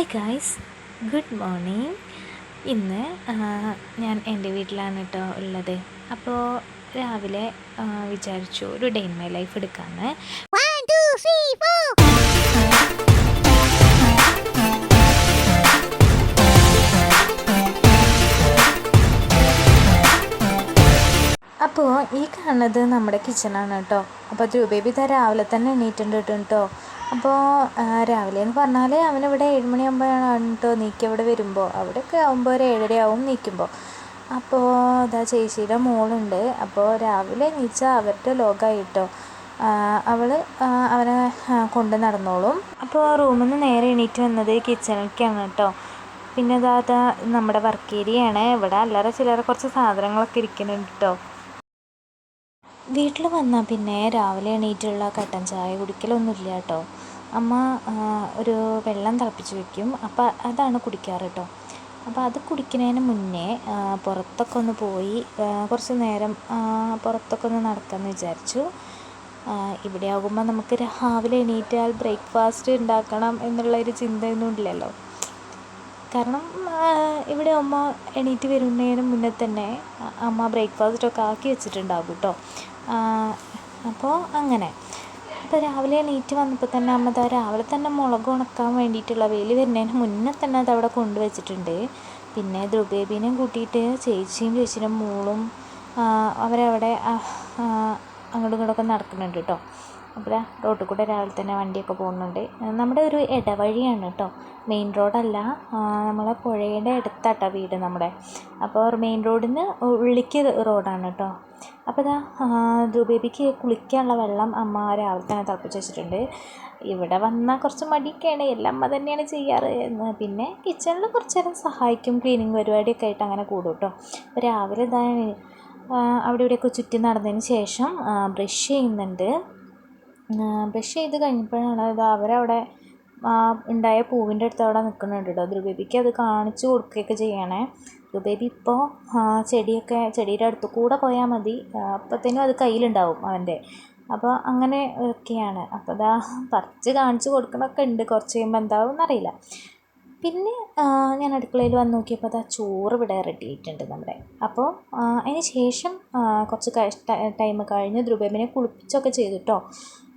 Hi guys good morning ഇന്ന് ഞാൻ എന്റെ വീട്ടിലാണ് കേട്ടോ ഉള്ളത്. അപ്പോൾ രാവിലെ വിചാരിച്ചു ഒരു ഡേ ഇൻ മൈ ലൈഫ് എടുക്കാമെന്ന് അപ്പോൾ ഈ കാണുന്നത് നമ്മുടെ കിച്ചണാണ് കേട്ടോ അപ്പോൾ ധ്രുബേബി ഇതാ രാവിലെ തന്നെ എണീറ്റുണ്ട് കേട്ടോ അപ്പോൾ രാവിലെ എന്ന് പറഞ്ഞാൽ അവനിവിടെ ഏഴുമണിയാകുമ്പോഴാണ് കേട്ടോ നീക്കി അവിടെ വരുമ്പോൾ അവിടെയൊക്കെ ആകുമ്പോൾ ഒരു ഏഴര ആവും നീക്കുമ്പോൾ അപ്പോൾ ഇതാ ചേച്ചിയുടെ മോളുണ്ട്. അപ്പോൾ രാവിലെ എണീച്ചാൽ അവരുടെ ലോകമായി കേട്ടോ അവൾ അവനെ കൊണ്ട് നടന്നോളും. അപ്പോൾ റൂമിൽ നിന്ന് നേരെ എണീറ്റ് വന്നത് കിച്ചണിലേക്കാണ് കേട്ടോ. പിന്നെ അതാ നമ്മുടെ വർക്ക് ഏരിയയാണ്. ഇവിടെ അല്ലാതെ ചില്ലറ കുറച്ച് സാധനങ്ങളൊക്കെ ഇരിക്കുന്നുണ്ട് കേട്ടോ. വീട്ടിൽ വന്നാൽ പിന്നെ രാവിലെ എണീറ്റുള്ള കട്ടൻ ചായ കുടിക്കലൊന്നുമില്ല കേട്ടോ. അമ്മ ഒരു വെള്ളം തിളപ്പിച്ച് വെക്കും. അപ്പോൾ അതാണ് കുടിക്കാറ് കേട്ടോ അപ്പോൾ അത് കുടിക്കുന്നതിന് മുന്നേ പുറത്തൊക്കെ ഒന്ന് പോയി കുറച്ച് നേരം പുറത്തൊക്കെ ഒന്ന് നടക്കാമെന്ന് വിചാരിച്ചു. ഇവിടെ ആകുമ്പോൾ നമുക്ക് രാവിലെ എണീറ്റാൽ ബ്രേക്ക്ഫാസ്റ്റ് ഉണ്ടാക്കണം എന്നുള്ളൊരു ചിന്തയൊന്നും ഇല്ലല്ലോ. കാരണം ഇവിടെ അമ്മ എണീറ്റ് വരുന്നതിന് മുന്നേ തന്നെ അമ്മ ബ്രേക്ക്ഫാസ്റ്റൊക്കെ ആക്കി വെച്ചിട്ടുണ്ടാകും കേട്ടോ അപ്പോൾ അങ്ങനെ. അപ്പോൾ രാവിലെ എണീറ്റ് വന്നപ്പോൾ തന്നെ അമ്മ താ രാവിലെ തന്നെ മുളക് ഉണക്കാൻ വേണ്ടിയിട്ടുള്ള വെയിൽ വരുന്നതിന് മുന്നേ തന്നെ അതവിടെ കൊണ്ടുവച്ചിട്ടുണ്ട് പിന്നെ ദ്രുബേബിനെയും കൂട്ടിയിട്ട് ചേച്ചിയും ചേച്ചിയുടെ മോളും അവരവിടെ അങ്ങോട്ടും ഇങ്ങോട്ടൊക്കെ നടക്കുന്നുണ്ട് കേട്ടോ. അപ്പോൾ റോട്ടിൽ കൂടെ രാവിലെ തന്നെ വണ്ടിയൊക്കെ പോകുന്നുണ്ട്. നമ്മുടെ ഒരു ഇടവഴിയാണ് കേട്ടോ. മെയിൻ റോഡല്ല നമ്മളെ പുഴയുടെ അടുത്താട്ടോ വീട് നമ്മുടെ. അപ്പോൾ മെയിൻ റോഡിൽ നിന്ന് ഉള്ളിക്ക് റോഡാണ് കേട്ടോ. അപ്പോൾ ഇതാ ധ്രുബേബിക്ക് കുളിക്കാനുള്ള വെള്ളം അമ്മ രാവിലെ തന്നെ തിളപ്പിച്ച് വെച്ചിട്ടുണ്ട്. ഇവിടെ വന്നാൽ കുറച്ച് മടിയൊക്കെയാണ്. എല്ലാം അമ്മ തന്നെയാണ് ചെയ്യാറ്. പിന്നെ കിച്ചണിൽ കുറച്ച് നേരം സഹായിക്കും ക്ലീനിങ് പരിപാടിയൊക്കെ ആയിട്ട് അങ്ങനെ കൂടും കേട്ടോ. രാവിലെ ഇതാ ആ, അവിടെ ഇവിടെയൊക്കെ ചുറ്റി നടന്നതിന് ശേഷം ബ്രഷ് ചെയ്യുന്നുണ്ട്. ബ്രഷ് ചെയ്ത് കഴിഞ്ഞപ്പോഴാണ് ഇത് അവരവിടെ ഉണ്ടായ പൂവിന്റെ അടുത്ത് അവിടെ നിൽക്കുന്നുണ്ട് കേട്ടോ. ധ്രുബേബിക്ക് അത് കാണിച്ചു കൊടുക്കുകയൊക്കെ ചെയ്യണേ. ധ്രുബേബി ഇപ്പോൾ ചെടിയൊക്കെ ചെടിയുടെ അടുത്ത് കൂടെ പോയാൽ മതി. അപ്പോഴത്തേനും അത് കയ്യിലുണ്ടാവും അവന്റെ. അപ്പോൾ അങ്ങനെ ഒക്കെയാണ്. അപ്പോൾ ഇതാ പറിച്ച് കാണിച്ചു കൊടുക്കണമൊക്കെ ഉണ്ട്. കുറച്ച് കഴിയുമ്പോൾ എന്താവും എന്നറിയില്ല പിന്നെ ഞാൻ അടുക്കളയിൽ വന്ന് നോക്കിയപ്പോൾ അതാ ചോറ് ഇവിടെ റെഡി ആയിട്ടുണ്ട് നമ്മുടെ അപ്പോൾ അതിന് ശേഷം കുറച്ച് ടൈം കഴിഞ്ഞ് ധ്രുബേബിനെ കുളിപ്പിച്ചൊക്കെ ചെയ്തിട്ടോ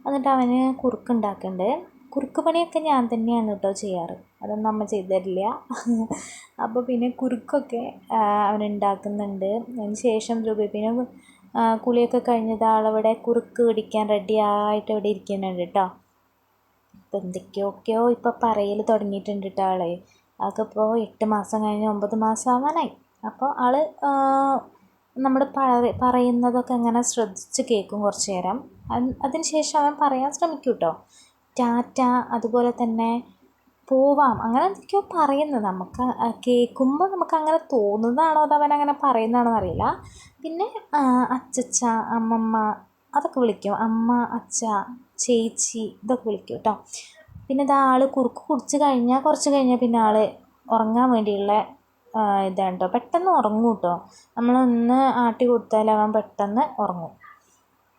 എന്നിട്ട് അവന് കുറുക്ക് ഉണ്ടാക്കുന്നുണ്ട് കുറുക്ക് പണിയൊക്കെ ഞാൻ തന്നെയാണ് കേട്ടോ ചെയ്യാറ്. അതൊന്നും അമ്മ ചെയ്തിട്ടില്ല. അപ്പോൾ പിന്നെ കുറുക്കൊക്കെ അവൻ ഉണ്ടാക്കുന്നുണ്ട്. അതിന് ശേഷം രൂപയെ പിന്നെ കുളിയൊക്കെ കഴിഞ്ഞത് ആളവിടെ കുറുക്ക് പിടിക്കാൻ റെഡി ആയിട്ട് ഇവിടെ ഇരിക്കുന്നുണ്ട് കേട്ടോ. ഇപ്പം എന്തൊക്കെയൊക്കെയോ ഇപ്പം പറയൽ തുടങ്ങിയിട്ടുണ്ട് കേട്ടോ ആളെ. അതൊക്കെ ഇപ്പോൾ എട്ട് മാസം കഴിഞ്ഞ് ഒമ്പത് മാസം ആവാനായി. അപ്പോൾ ആൾ നമ്മൾ പറയുന്നതൊക്കെ അങ്ങനെ ശ്രദ്ധിച്ച് കേൾക്കും കുറച്ച് നേരം. അതിന് ശേഷം അവൻ പറയാൻ ശ്രമിക്കും കേട്ടോ. ടാറ്റ അതുപോലെ തന്നെ പോവാം. അങ്ങനെ എന്തൊക്കെയോ പറയുന്നത് നമുക്ക് കേൾക്കുമ്പോൾ നമുക്ക് അങ്ങനെ തോന്നുന്നതാണോ അതോ അവൻ അങ്ങനെ പറയുന്നതാണോ അറിയില്ല. പിന്നെ അച്ചച്ച അമ്മമ്മ അതൊക്കെ വിളിക്കും. അമ്മ അച്ഛ ചേച്ചി ഇതൊക്കെ വിളിക്കും കേട്ടോ. പിന്നെ ഇത് ആൾ കുറുക്ക് കുടിച്ച് കഴിഞ്ഞാൽ കുറച്ച് കഴിഞ്ഞാൽ പിന്നെ ആൾ ഉറങ്ങാൻ വേണ്ടിയുള്ള ഇതാണ് കേട്ടോ പെട്ടെന്ന് ഉറങ്ങും കേട്ടോ. നമ്മളൊന്ന് ആട്ടി കൊടുത്താലവൻ പെട്ടെന്ന് ഉറങ്ങും.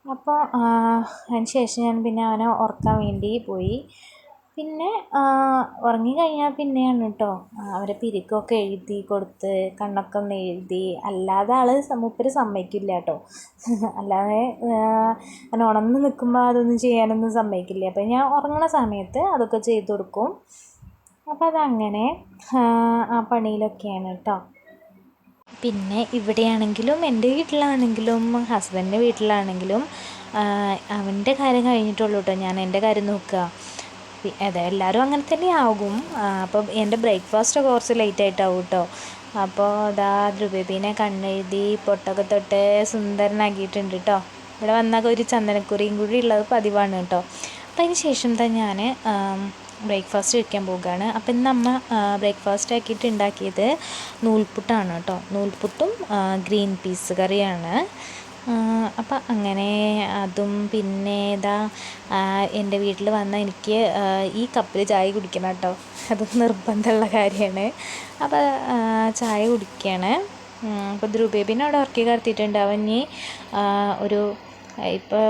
അപ്പോൾ അതിന് ശേഷം ഞാൻ പിന്നെ അവനെ ഉറക്കാൻ വേണ്ടി പോയി. പിന്നെ ഉറങ്ങി കഴിഞ്ഞാൽ പിന്നെയാണ് കേട്ടോ അവരെ പിരിക്കൊക്കെ എഴുതി കൊടുത്ത് കണ്ണൊക്കെ ഒന്ന് എഴുതി. അല്ലാതെ ആൾ മൂപ്പര് സമ്മതിക്കില്ല കേട്ടോ അല്ലാതെ അങ്ങനെ ഉണർന്ന് നിൽക്കുമ്പോൾ അതൊന്നും ചെയ്യാനൊന്നും സമ്മതിക്കില്ല. അപ്പോൾ ഞാൻ ഉറങ്ങണ സമയത്ത് അതൊക്കെ ചെയ്ത് കൊടുക്കും. അപ്പോൾ അതങ്ങനെ ആ പണിയിലൊക്കെയാണ് കേട്ടോ പിന്നെ ഇവിടെയാണെങ്കിലും എന്റെ വീട്ടിലാണെങ്കിലും ഹസ്ബൻഡിന്റെ വീട്ടിലാണെങ്കിലും അവന്റെ കാര്യം കഴിഞ്ഞിട്ടുള്ളൂ കേട്ടോ ഞാൻ എന്റെ കാര്യം നോക്കുക. അതെ എല്ലാവരും അങ്ങനെ തന്നെ ആകും. അപ്പോൾ എന്റെ ബ്രേക്ക്ഫാസ്റ്റ് കുറച്ച് ലേറ്റ് ആയിട്ടാവും കേട്ടോ അപ്പോൾ അതാ ധ്രുബേബീനെ കണ്ണെഴുതി പൊട്ടൊക്കെ തൊട്ട് സുന്ദരനാക്കിയിട്ടുണ്ട് കേട്ടോ ഇവിടെ വന്നാൽ ഒരു ചന്ദനക്കുറിയും കൂടി ഉള്ളത് പതിവാണ് കേട്ടോ അപ്പം അതിന് ശേഷം തന്നെ ഞാൻ ബ്രേക്ക്ഫാസ്റ്റ് കഴിക്കാൻ പോവുകയാണ്. അപ്പം ഇന്ന് അമ്മ ബ്രേക്ക്ഫാസ്റ്റ് ആക്കിയിട്ട് ഉണ്ടാക്കിയത് നൂൽപുട്ടാണ് കേട്ടോ. നൂൽപുട്ടും ഗ്രീൻ പീസ് കറിയാണ്. അപ്പം അങ്ങനെ അതും പിന്നെ ഇതാ എന്റെ വീട്ടിൽ വന്ന എനിക്ക് ഈ കപ്പിൽ ചായ കുടിക്കണം കേട്ടോ. അത് നിർബന്ധമുള്ള കാര്യമാണ്. അപ്പോൾ ചായ കുടിക്കുകയാണ്. അപ്പോൾ ധ്രുബേബിനെ അവിടെ ഉറക്കി കിടത്തിയിട്ടുണ്ട് അവൻ ഒരു ഇപ്പോൾ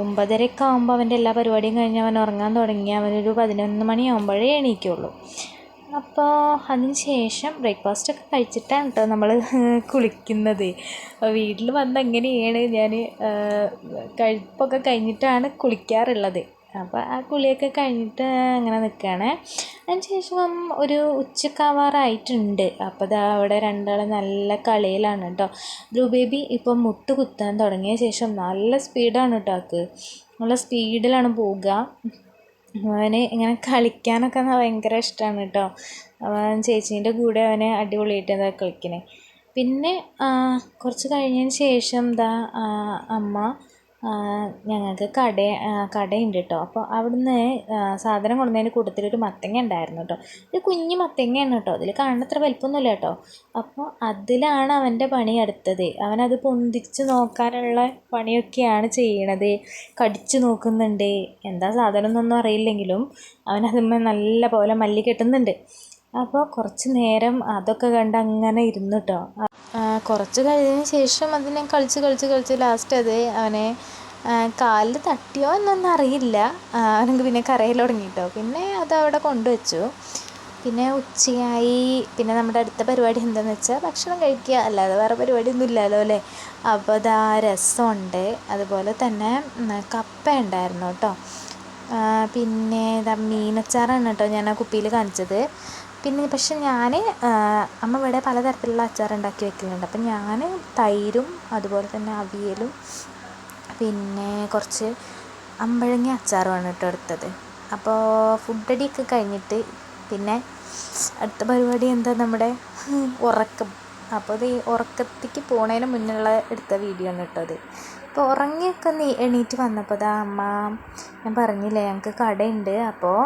ഒമ്പതരയൊക്കെ ആകുമ്പോൾ അവന്റെ എല്ലാ പരിപാടിയും കഴിഞ്ഞ് അവൻ ഉറങ്ങാൻ തുടങ്ങി. അവനൊരു പതിനൊന്ന് മണിയാകുമ്പോഴേ എണീക്കുള്ളൂ. അപ്പോൾ അതിന് ശേഷം ബ്രേക്ക്ഫാസ്റ്റൊക്കെ കഴിച്ചിട്ടാണ് കേട്ടോ നമ്മൾ കുളിക്കുന്നത്. വീട്ടിൽ വന്ന് എങ്ങനെയാണ് ഞാൻ കഴിപ്പൊക്കെ കഴിഞ്ഞിട്ടാണ് കുളിക്കാറുള്ളത്. അപ്പോൾ ആ കുളിയൊക്കെ കഴിഞ്ഞിട്ട് അങ്ങനെ നിൽക്കുകയാണ് അതിന് ശേഷം ഒരു ഉച്ചക്കാവാറായിട്ടുണ്ട്. അപ്പോൾ ദാ അവിടെ രണ്ടാളും നല്ല കളിയിലാണ് കേട്ടോ ധ്രുവ് ബേബി ഇപ്പം മുട്ട് കുത്താൻ തുടങ്ങിയ ശേഷം നല്ല സ്പീഡാണ് കേട്ടോ ആൾക്ക്. നല്ല സ്പീഡിലാണ് പോവുക. അവന് ഇങ്ങനെ കളിക്കാനൊക്കെ ഭയങ്കര ഇഷ്ടമാണ് കേട്ടോ അവൻ ചേച്ചീന്റെ കൂടെ അവനെ അടിപൊളിയായിട്ട് എന്താ കളിക്കണേ. പിന്നെ കുറച്ച് കഴിഞ്ഞതിന് ശേഷം എന്താ അമ്മ ഞങ്ങൾക്ക് കട കടയുണ്ട് കേട്ടോ അപ്പോൾ അവിടുന്ന് സാധനം കൊണ്ടുവന്നതിന്റെ കൂട്ടത്തിൽ ഒരു മത്തങ്ങ ഉണ്ടായിരുന്നു കേട്ടോ ഒരു കുഞ്ഞ് മത്തങ്ങയാണ് കേട്ടോ അതിൽ കാണുന്നത്ര വലിപ്പമൊന്നുമില്ല കേട്ടോ അപ്പോൾ അതിലാണ് അവന്റെ പണി അടുത്തത്. അവനത് പൊന്തിച്ച് നോക്കാനുള്ള പണിയൊക്കെയാണ് ചെയ്യണത്. കടിച്ചു നോക്കുന്നുണ്ട്. എന്താ സാധനം എന്നൊന്നും അറിയില്ലെങ്കിലും അവനതിന്മേൽ നല്ല പോലെ മല്ലി കെട്ടുന്നുണ്ട്. അപ്പോൾ കുറച്ച് നേരം അതൊക്കെ കണ്ട് അങ്ങനെ ഇരുന്നു കേട്ടോ കുറച്ച് കഴിഞ്ഞതിന് ശേഷം അതിനെ കളിച്ച് കളിച്ച് കളിച്ച് ലാസ്റ്റ് അത് അവനെ കാലിൽ തട്ടിയോ എന്നൊന്നും അറിയില്ല. അവനക്ക് പിന്നെ കരയിൽ തുടങ്ങി കേട്ടോ പിന്നെ അത് അവിടെ കൊണ്ടുവച്ചു. പിന്നെ ഉച്ചയായി. പിന്നെ നമ്മുടെ അടുത്ത പരിപാടി എന്താണെന്ന് വെച്ചാൽ ഭക്ഷണം കഴിക്കുക. അല്ലാതെ വേറെ പരിപാടിയൊന്നും ഇല്ലല്ലോ അല്ലേ? അപ്പോൾ അതാ രസമുണ്ട്. അതുപോലെ തന്നെ കപ്പ ഉണ്ടായിരുന്നു കേട്ടോ. പിന്നെ ഇതാ മീനച്ചാറാണ് കേട്ടോ ഞാൻ ആ കുപ്പിയിൽ കാണിച്ചത്. പിന്നെ പക്ഷെ ഞാൻ അമ്മ ഇവിടെ പലതരത്തിലുള്ള അച്ചാർ ഉണ്ടാക്കി വെക്കുന്നുണ്ട് അപ്പം ഞാൻ തൈരും അതുപോലെ തന്നെ അവിയലും പിന്നെ കുറച്ച് അമ്പഴങ്ങി അച്ചാറുമാണ് കേട്ടോ എടുത്തത്. അപ്പോൾ ഫുഡ് അടിയൊക്കെ കഴിഞ്ഞിട്ട് പിന്നെ അടുത്ത പരിപാടി എന്താ നമ്മുടെ ഉറക്കം. അപ്പോൾ ഈ ഉറക്കത്തേക്ക് പോണതിന് മുന്നുള്ള എടുത്ത വീഡിയോ ആണ് കേട്ടോ അത്. അപ്പോൾ ഉറങ്ങിയൊക്കെ നീ എണീറ്റ് വന്നപ്പോൾ ദാ അമ്മ ഞാൻ പറഞ്ഞില്ലേ ഞങ്ങൾക്ക് കടയുണ്ട്. അപ്പോൾ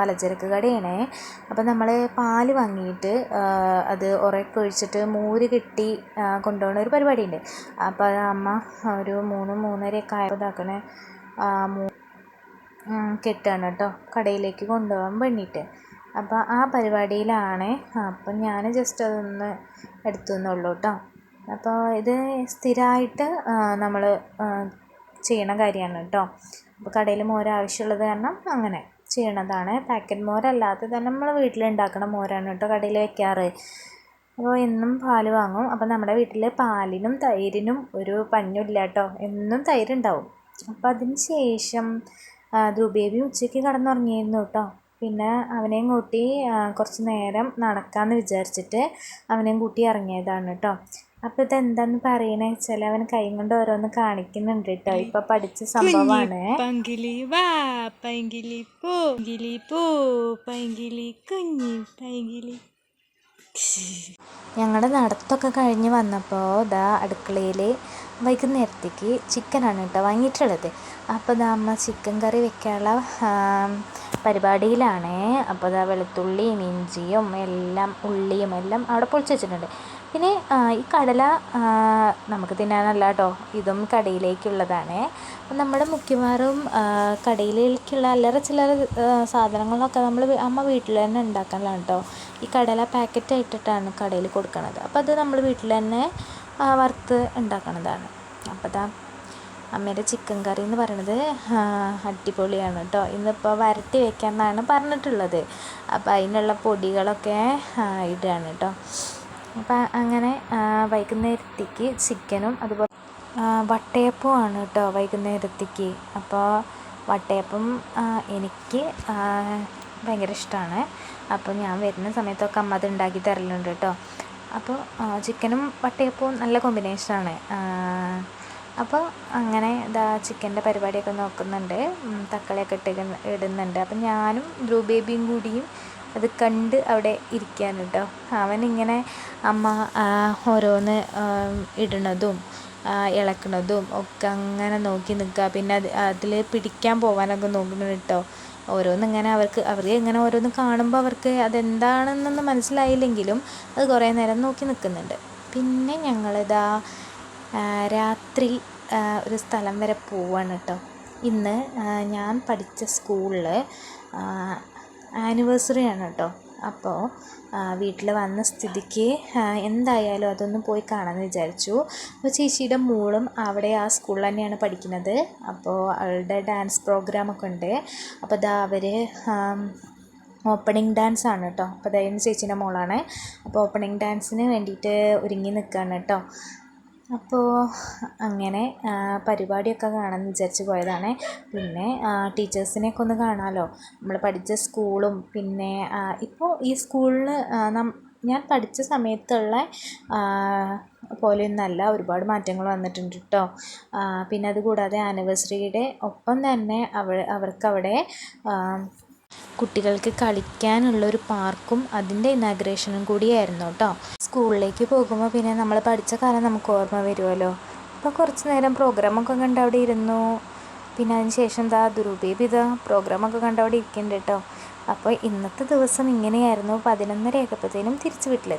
പലചരക്ക് കടയാണേ. അപ്പോൾ നമ്മൾ പാൽ വാങ്ങിയിട്ട് അത് ഉറയൊക്കെ ഒഴിച്ചിട്ട് മോര് കിട്ടി കൊണ്ടുപോകുന്ന ഒരു പരിപാടിയുണ്ട്. അപ്പോൾ അമ്മ ഒരു മൂന്ന് മൂന്നരയൊക്കെ ആയപ്പോൾ ഇതാക്കണേ കെട്ടാണ് കേട്ടോ കടയിലേക്ക് കൊണ്ടുപോകാൻ വേണ്ടിയിട്ട്. അപ്പോൾ ആ പരിപാടിയിലാണ് അപ്പം ഞാൻ ജസ്റ്റ് അതൊന്ന് എടുത്തു എന്നുള്ളൂ കേട്ടോ. അപ്പോൾ ഇത് സ്ഥിരമായിട്ട് നമ്മൾ ചെയ്യണ കാര്യമാണ് കേട്ടോ. അപ്പോൾ കടയിൽ മോര് ആവശ്യമുള്ളത് കാരണം അങ്ങനെ ചെയ്യണതാണ്. പാക്കറ്റ് മോരല്ലാതെ തന്നെ നമ്മൾ വീട്ടിലുണ്ടാക്കണ മോരാണ് കേട്ടോ കടയിൽ വയ്ക്കാറ് അപ്പോൾ എന്നും പാൽ വാങ്ങും. അപ്പോൾ നമ്മുടെ വീട്ടിൽ പാലിനും തൈരിനും ഒരു പഞ്ഞില്ല കേട്ടോ. എന്നും തൈരുണ്ടാവും. അപ്പോൾ അതിന് ശേഷം ധ്രുബേബി ഉച്ചയ്ക്ക് കടന്നുറങ്ങിയിരുന്നു കേട്ടോ. പിന്നെ അവനെയും കൂട്ടി കുറച്ച് നേരം നടക്കാമെന്ന് വിചാരിച്ചിട്ട് അവനെയും കൂട്ടി ഇറങ്ങിയതാണ് കേട്ടോ. അപ്പോൾ ഇതെന്താന്ന് പറയണേ വെച്ചാൽ അവൻ കൈ കൊണ്ട് ഓരോന്ന് കാണിക്കുന്നുണ്ട് കേട്ടോ ഇപ്പൊ പഠിച്ച സംഭവമാണ്. പങ്കിലി വാ പൈങ്കിലി പോ പൈങ്കിലി പോ പൈങ്കിലി കുഞ്ഞി പൈങ്കിലി ഞങ്ങളുടെ നടത്തൊക്കെ കഴിഞ്ഞ് വന്നപ്പോൾ ഇതാ അടുക്കളയിൽ വൈകുന്നേരത്തേക്ക് ചിക്കനാണ് കേട്ടോ വാങ്ങിയിട്ടുള്ളത്. അപ്പോൾ ഇതാ അമ്മ ചിക്കൻ കറി വെക്കാനുള്ള പരിപാടിയിലാണ്. അപ്പോൾ ഇതാ വെളുത്തുള്ളിയും ഇഞ്ചിയും എല്ലാം ഉള്ളിയും എല്ലാം അവിടെ പൊളിച്ച് വെച്ചിട്ടുണ്ട്. പിന്നെ ഈ കടല നമുക്ക് തിന്നാനല്ല കേട്ടോ ഇതും കടയിലേക്കുള്ളതാണ്. നമ്മുടെ മിക്കവാറും കടയിലേക്കുള്ള അല്ലറ ചില്ലറ സാധനങ്ങളൊക്കെ നമ്മൾ അമ്മ വീട്ടിൽ തന്നെ ഉണ്ടാക്കാനാണ് കേട്ടോ ഈ കടല പാക്കറ്റ് ആയിട്ടിട്ടാണ് കടയിൽ കൊടുക്കുന്നത് അപ്പോൾ അത് നമ്മൾ വീട്ടിൽ തന്നെ വറുത്ത് ഉണ്ടാക്കുന്നതാണ് അപ്പോൾ ദാ അമ്മേന്റെ ചിക്കൻ കറി എന്ന് പറയണത് അടിപൊളിയാണ് കേട്ടോ ഇന്നിപ്പോൾ വരട്ടി വെക്കാമെന്നാണ് പറഞ്ഞിട്ടുള്ളത്. അപ്പോൾ അതിനുള്ള പൊടികളൊക്കെ ഇടുകയാണ് കേട്ടോ അപ്പം അങ്ങനെ വൈകുന്നേരത്തേക്ക് ചിക്കനും അതുപോലെ വട്ടയപ്പവുമാണ് കേട്ടോ വൈകുന്നേരത്തേക്ക്. അപ്പോൾ വട്ടയപ്പം എനിക്ക് ഭയങ്കര ഇഷ്ടമാണ് അപ്പോൾ ഞാൻ വരുന്ന സമയത്തൊക്കെ അമ്മ അത് ഉണ്ടാക്കി തരലുണ്ട് കേട്ടോ അപ്പോൾ ചിക്കനും വട്ടയപ്പവും നല്ല കോമ്പിനേഷനാണ് അപ്പോൾ അങ്ങനെ ഇതാ ചിക്കന്റെ പരിപാടിയൊക്കെ നോക്കുന്നുണ്ട്. തക്കാളിയൊക്കെ ഇട്ട് ഇടുന്നുണ്ട്. അപ്പം ഞാനും ബ്ലൂ ബേബിയും കൂടിയും അത് കണ്ട് അവിടെ ഇരിക്കാൻ കേട്ടോ അവനിങ്ങനെ അമ്മ ഓരോന്ന് ഇടണതും ഇളക്കണതും ഒക്കെ അങ്ങനെ നോക്കി നിൽക്കുക പിന്നെ അത് അതിൽ പിടിക്കാൻ പോകാനൊക്കെ നോക്കുന്നുണ്ട് കേട്ടോ ഓരോന്നിങ്ങനെ അവർക്ക് അവർ ഇങ്ങനെ ഓരോന്ന് കാണുമ്പോൾ അവർക്ക് അതെന്താണെന്നൊന്നും മനസ്സിലായില്ലെങ്കിലും അത് കുറേ നേരം നോക്കി നിൽക്കുന്നുണ്ട് പിന്നെ ഞങ്ങളിതാ രാത്രി ഒരു സ്ഥലം വരെ പോവാണ് കേട്ടോ ഇന്ന് ഞാൻ പഠിച്ച സ്കൂളിൽ ആനിവേഴ്സറി ആണ് കേട്ടോ. അപ്പോൾ വീട്ടിൽ വന്ന സ്ഥിതിക്ക് എന്തായാലും അതൊന്ന് പോയി കാണാമെന്ന് വിചാരിച്ചു. അപ്പോൾ ചേച്ചിയുടെ മോളും അവിടെ ആ സ്കൂളിൽ തന്നെയാണ് പഠിക്കുന്നത്. അപ്പോൾ അവളുടെ ഡാൻസ് പ്രോഗ്രാമൊക്കെ ഉണ്ട്. അപ്പോൾ ഇതാ അവർ ഓപ്പണിംഗ് ഡാൻസ് ആണ് കേട്ടോ. അപ്പോൾ ദൈവം ചേച്ചീന്റെ മോളാണ്. അപ്പോൾ ഓപ്പണിംഗ് ഡാൻസിന് വേണ്ടിയിട്ട് ഒരുങ്ങി നിൽക്കുകയാണ് കേട്ടോ. അപ്പോൾ അങ്ങനെ പരിപാടിയൊക്കെ കാണാമെന്ന് വിചാരിച്ച് പോയതാണ്. പിന്നെ ടീച്ചേഴ്സിനെയൊക്കെ ഒന്ന് കാണാമല്ലോ നമ്മൾ പഠിച്ച സ്കൂളും പിന്നെ ഇപ്പോൾ ഈ സ്കൂളിൽ ഞാൻ പഠിച്ച സമയത്തുള്ള പോലെയൊന്നല്ല. ഒരുപാട് മാറ്റങ്ങൾ വന്നിട്ടുണ്ട് കേട്ടോ പിന്നെ അതുകൂടാതെ ആനിവേഴ്സറിയുടെ ഒപ്പം തന്നെ അവ അവർക്കവിടെ കുട്ടികൾക്ക് കളിക്കാനുള്ളൊരു പാർക്കും അതിന്റെ ഇനാഗ്രേഷനും കൂടിയായിരുന്നു കേട്ടോ. സ്കൂളിലേക്ക് പോകുമ്പോൾ പിന്നെ നമ്മൾ പഠിച്ച കാലം നമുക്ക് ഓർമ്മ വരുമല്ലോ. അപ്പോൾ കുറച്ച് നേരം പ്രോഗ്രാമൊക്കെ കണ്ട് അവിടെ ഇരുന്നു. പിന്നെ അതിന് ശേഷം എന്താ ദുരുപേബ് ഇതാ പ്രോഗ്രാമൊക്കെ കണ്ട് അവിടെ ഇരിക്കുന്നുണ്ട് കേട്ടോ. അപ്പോൾ ഇന്നത്തെ ദിവസം ഇങ്ങനെയായിരുന്നു. പതിനൊന്നര ആയപ്പോഴത്തേനും തിരിച്ച് വീട്ടിലെത്തി.